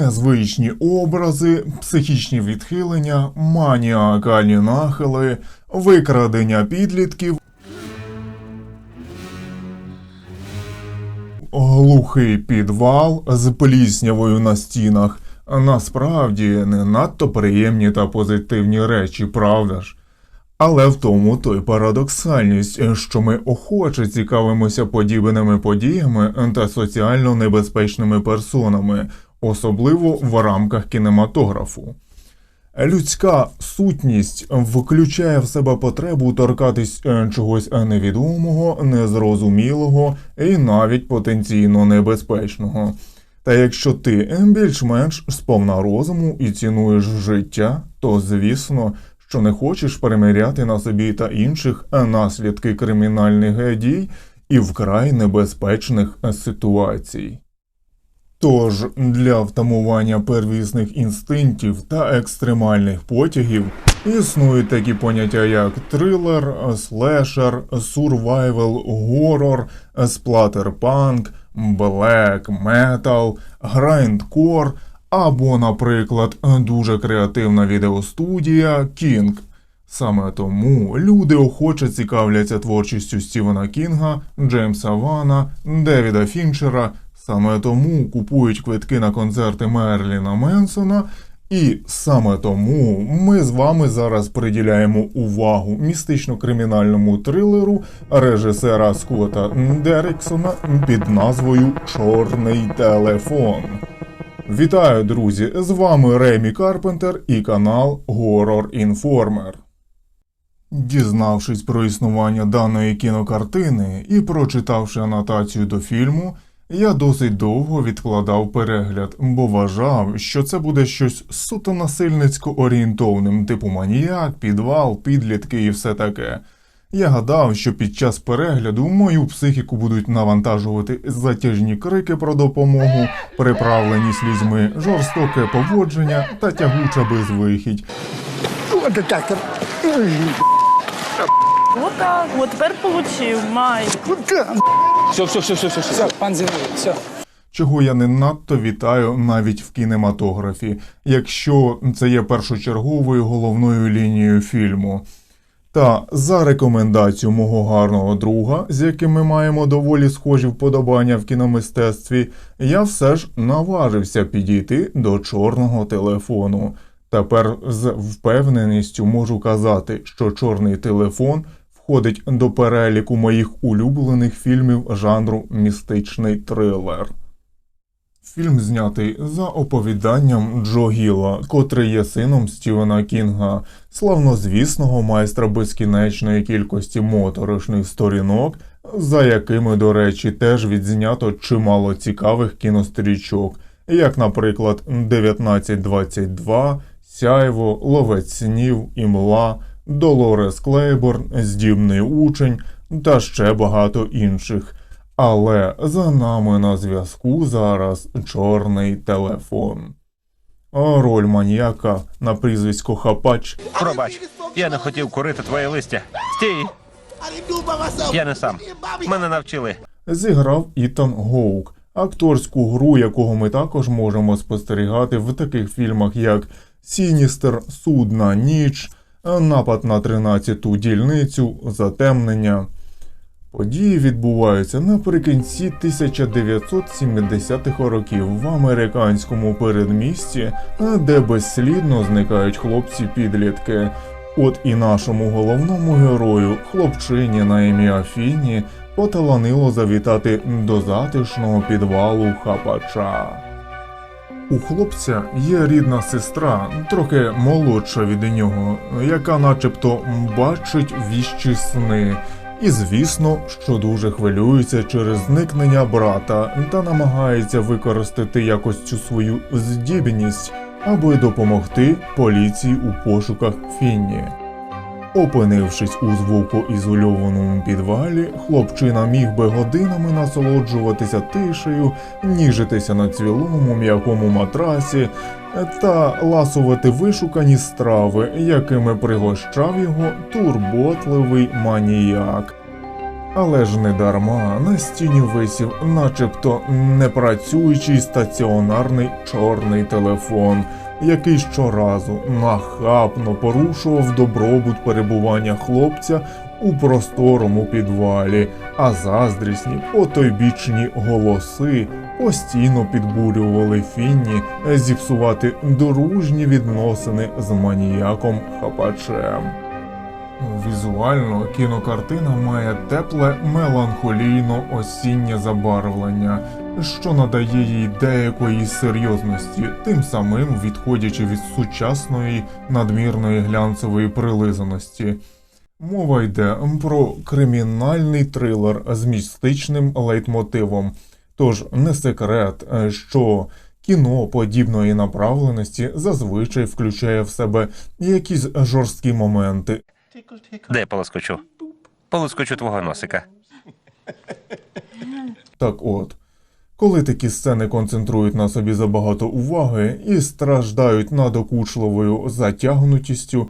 незвичні образи, психічні відхилення, маніакальні нахили, викрадення підлітків, глухий підвал з пліснявою на стінах. Насправді не надто приємні та позитивні речі, правда ж? Але в тому то й парадоксальність, що ми охоче цікавимося подібними подіями та соціально небезпечними персонами, особливо в рамках кінематографу. Людська сутність включає в себе потребу торкатись е, чогось невідомого, незрозумілого і навіть потенційно небезпечного. Та якщо ти більш-менш сповна розуму і цінуєш життя, то звісно, що не хочеш переміряти на собі та інших наслідки кримінальних дій і вкрай небезпечних ситуацій. Тож для втамування первісних інстинктів та екстремальних потягів існують такі поняття, як трилер, слешер, сурвайвел, горор, сплатерпанк, блек метал, грайндкор або, наприклад, дуже креативна відеостудія Кінг. Саме тому люди охоче цікавляться творчістю Стівена Кінга, Джеймса Вана, Девіда Фінчера. Саме тому купують квитки на концерти Мерліна Менсона. І саме тому ми з вами зараз приділяємо увагу містично-кримінальному трилеру режисера Скотта Дерексона під назвою Чорний телефон. Вітаю, друзі! З вами Ремі Карпентер і канал Horror Informer. Дізнавшись про існування даної кінокартини і прочитавши анотацію до фільму, я досить довго відкладав перегляд, бо вважав, що це буде щось суто насильницько орієнтовним, типу маніяк, підвал, підлітки і все таке. Я гадав, що під час перегляду мою психіку будуть навантажувати затяжні крики про допомогу, приправлені слізьми, жорстоке поводження та тягуча безвихідь. О, детектор. Отак, от тепер получив, май. Все, все, все, все, все, все. Все, пан Зіновій, все. чого я не надто вітаю навіть в кінематографі, якщо це є першочерговою головною лінією фільму. Та за рекомендацією мого гарного друга, з яким ми маємо доволі схожі вподобання в кіномистецтві, я все ж наважився підійти до чорного телефону. Тепер з впевненістю можу казати, що чорний телефон входить до переліку моїх улюблених фільмів жанру містичний трилер. Фільм знятий за оповіданням Джо Гіла, котрий є сином Стівена Кінга, славнозвісного майстра безкінечної кількості моторошних сторінок, за якими, до речі, теж відзнято чимало цікавих кінострічок, як, наприклад, 1922, Сяйво, Ловець снів, Імла, Долорес Клейборн, Здібний учень та ще багато інших. Але за нами на зв'язку зараз чорний телефон. А роль маніяка на прізвисько Хапач Пробач, я не хотів курити твоє листя. Стій! Я не сам. Мене навчили. зіграв Ітан Гоук, акторську гру, якого ми також можемо спостерігати в таких фільмах, як Сіністер, Судна ніч, Напад на 13-ту дільницю, Затемнення. Події відбуваються наприкінці 1970-х років в американському передмісті, де безслідно зникають хлопці-підлітки. От і нашому головному герою, хлопчині на ім'я Фіні, поталанило завітати до затишного підвалу хапача. У хлопця є рідна сестра, трохи молодша від нього, яка начебто бачить віщі сни. І звісно, що дуже хвилюється через зникнення брата та намагається використати якось цю свою здібність, аби допомогти поліції у пошуках Фінні. Опинившись у звукоізольованому підвалі, хлопчина міг би годинами насолоджуватися тишею, ніжитися на цвілому м'якому матрасі та ласувати вишукані страви, якими пригощав його турботливий маніяк. Але ж не дарма на стіні висів, начебто непрацюючий стаціонарний чорний телефон, який щоразу нахабно порушував добробут перебування хлопця у просторому підвалі, а заздрісні потойбічні голоси постійно підбурювали Фінні зіпсувати дружні відносини з маніяком Хапачем. Візуально кінокартина має тепле меланхолійно осіннє забарвлення, що надає їй деякої серйозності, тим самим відходячи від сучасної надмірної глянцевої прилизаності. Мова йде про кримінальний трилер з містичним лейтмотивом. Тож не секрет, що кіно подібної направленості зазвичай включає в себе якісь жорсткі моменти, Де полоскочу? Полоскочу твого носика. Так от, коли такі сцени концентрують на собі забагато уваги і страждають надокучливою затягнутістю,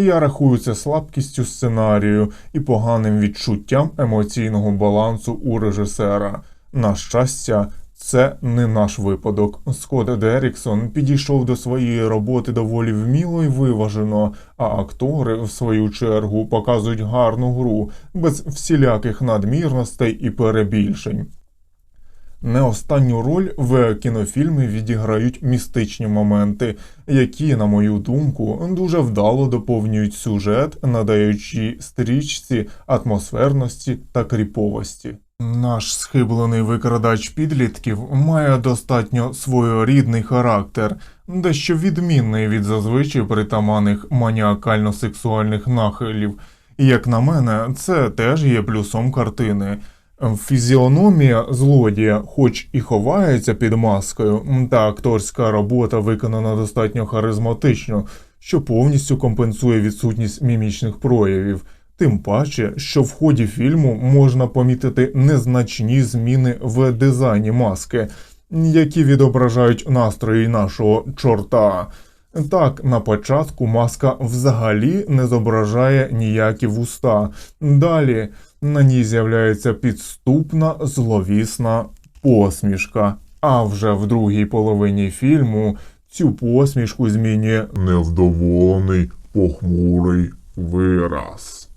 я рахую це слабкістю сценарію і поганим відчуттям емоційного балансу у режисера. На щастя, це не наш випадок. Скотт Деріксон підійшов до своєї роботи доволі вміло і виважено, а актори, в свою чергу, показують гарну гру без всіляких надмірностей і перебільшень. Не останню роль в кінофільмі відіграють містичні моменти, які, на мою думку, дуже вдало доповнюють сюжет, надаючи стрічці атмосферності та кріповості. Наш схиблений викрадач підлітків має достатньо своєрідний характер, дещо відмінний від зазвичай притаманних маніакально-сексуальних нахилів. І, як на мене, це теж є плюсом картини. Фізіономія злодія, хоч і ховається під маскою, та акторська робота виконана достатньо харизматично, що повністю компенсує відсутність мімічних проявів. Тим паче, що в ході фільму можна помітити незначні зміни в дизайні маски, які відображають настрої нашого чорта. Так, на початку маска взагалі не зображає ніякі вуста. Далі на ній з'являється підступна зловісна посмішка. А вже в другій половині фільму цю посмішку змінює невдоволений похмурий вираз.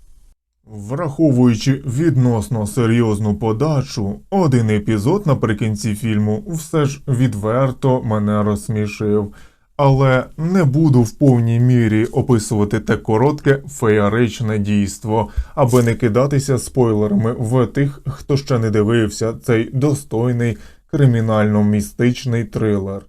Враховуючи відносно серйозну подачу, один епізод наприкінці фільму все ж відверто мене розсмішив. Але не буду в повній мірі описувати те коротке феєричне дійство, аби не кидатися спойлерами в тих, хто ще не дивився цей достойний кримінально-містичний трилер.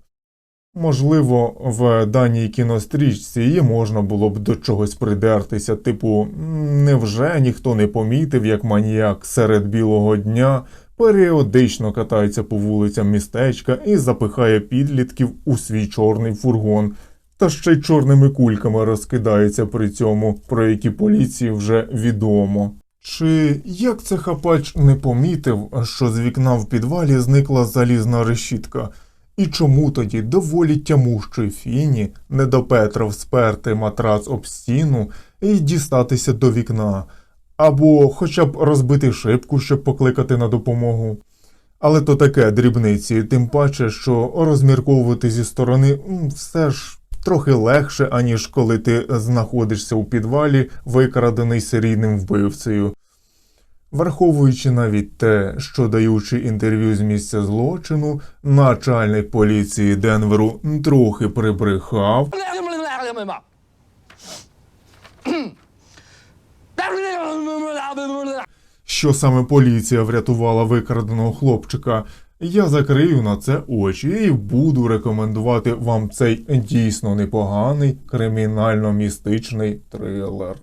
Можливо, в даній кінострічці її можна було б до чогось придертися, типу, невже ніхто не помітив, як маніяк серед білого дня періодично катається по вулицям містечка і запихає підлітків у свій чорний фургон, та ще й чорними кульками розкидається при цьому, про які поліції вже відомо. Чи як це хапач не помітив, що з вікна в підвалі зникла залізна решітка? І чому тоді доволі тямущої фіні не допетрав сперти матрац об стіну і дістатися до вікна, або хоча б розбити шибку, щоб покликати на допомогу? Але то таке дрібниці, тим паче, що розмірковувати зі сторони все ж трохи легше, аніж коли ти знаходишся у підвалі, викрадений серійним вбивцею. Враховуючи навіть те, що даючи інтерв'ю з місця злочину, начальник поліції Денверу трохи прибрехав, що саме поліція врятувала викраденого хлопчика. Я закрию на це очі і буду рекомендувати вам цей дійсно непоганий кримінально-містичний трилер.